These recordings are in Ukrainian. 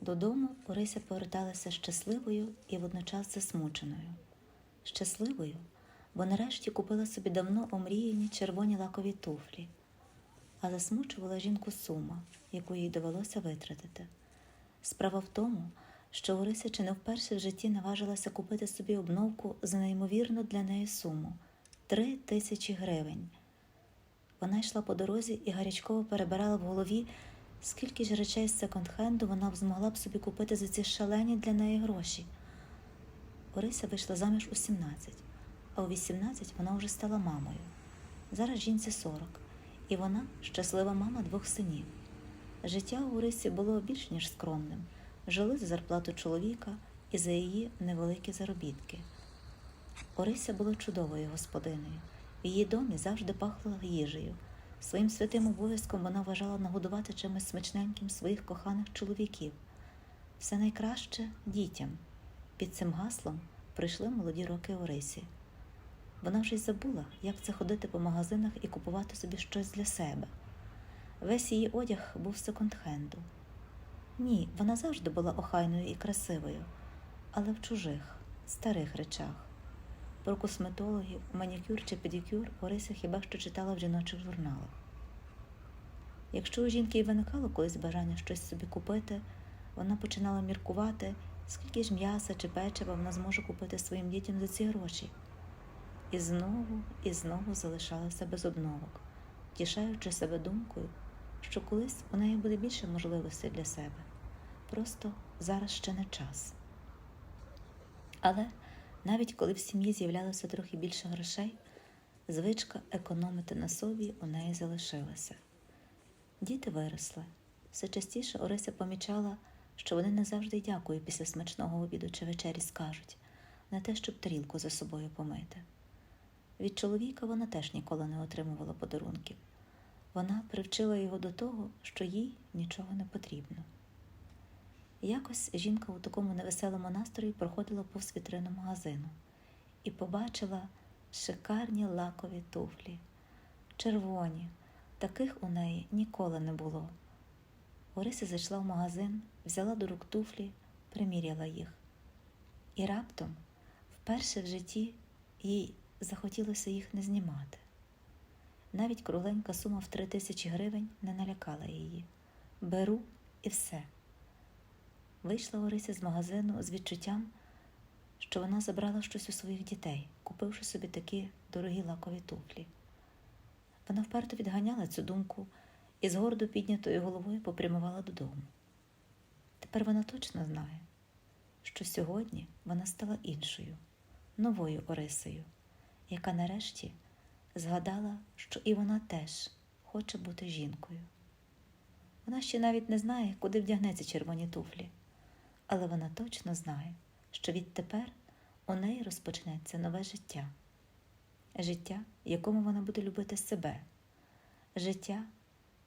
Додому Орися поверталася щасливою і водночас засмученою. Щасливою, бо нарешті купила собі давно омріяні червоні лакові туфлі, а засмучувала жінку сума, яку їй довелося витратити. Справа в тому, що Орися чи не вперше в житті наважилася купити собі обновку за неймовірну для неї суму три тисячі гривень. Вона йшла по дорозі і гарячково перебирала в голові, скільки ж речей з секонд-хенду вона б змогла б собі купити за ці шалені для неї гроші. Орися вийшла заміж у 17, а у 18 вона вже стала мамою. Зараз жінці 40, і вона щаслива мама двох синів. Життя у Орисі було більш ніж скромним. Жили за зарплату чоловіка і за її невеликі заробітки. Орися була чудовою господинею. В її домі завжди пахло їжею. Своїм святим обов'язком вона вважала нагодувати чимось смачненьким своїх коханих чоловіків. Все найкраще дітям. Під цим гаслом прийшли молоді роки Орисі. Вона вже й забула, як це ходити по магазинах і купувати собі щось для себе. Весь її одяг був секонд-хенду. Ні, вона завжди була охайною і красивою, але в чужих, старих речах. Про косметологів, манікюр чи педикюр Орися хіба що читала в жіночих журналах. Якщо у жінки й виникало колись бажання щось собі купити, вона починала міркувати, скільки ж м'яса чи печива вона зможе купити своїм дітям за ці гроші. І знову і знову залишалася без обновок, тішаючи себе думкою, що колись у неї буде більше можливостей для себе. Просто зараз ще не час. Але навіть коли в сім'ї з'являлося трохи більше грошей, звичка економити на собі у неї залишилася. Діти виросли. Все частіше Орися помічала, що вони не завжди дякую після смачного обіду чи вечері скажуть, на те, щоб тарілку за собою помити. Від чоловіка вона теж ніколи не отримувала подарунків. Вона привчила його до того, що їй нічого не потрібно. Якось жінка у такому невеселому настрої проходила повз вітрину магазину і побачила шикарні лакові туфлі, червоні, таких у неї ніколи не було. Орися зайшла в магазин, взяла до рук туфлі, приміряла їх. І раптом, вперше в житті, їй захотілося їх не знімати. Навіть кругленька сума в три тисячі гривень не налякала її. Беру і все. Вийшла Орися з магазину з відчуттям, що вона забрала щось у своїх дітей, купивши собі такі дорогі лакові туфлі. Вона вперто відганяла цю думку і з гордо піднятою головою попрямувала додому. Тепер вона точно знає, що сьогодні вона стала іншою, новою Орисею, яка нарешті згадала, що і вона теж хоче бути жінкою. Вона ще навіть не знає, куди вдягнеться червоні туфлі, але вона точно знає, що відтепер у неї розпочнеться нове життя. Життя, в якому вона буде любити себе, життя,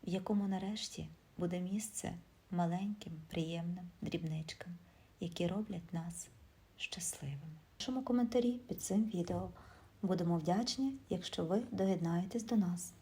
в якому нарешті буде місце маленьким, приємним дрібничкам, які роблять нас щасливими. В нашому коментарі під цим відео будемо вдячні, якщо ви доєднаєтесь до нас.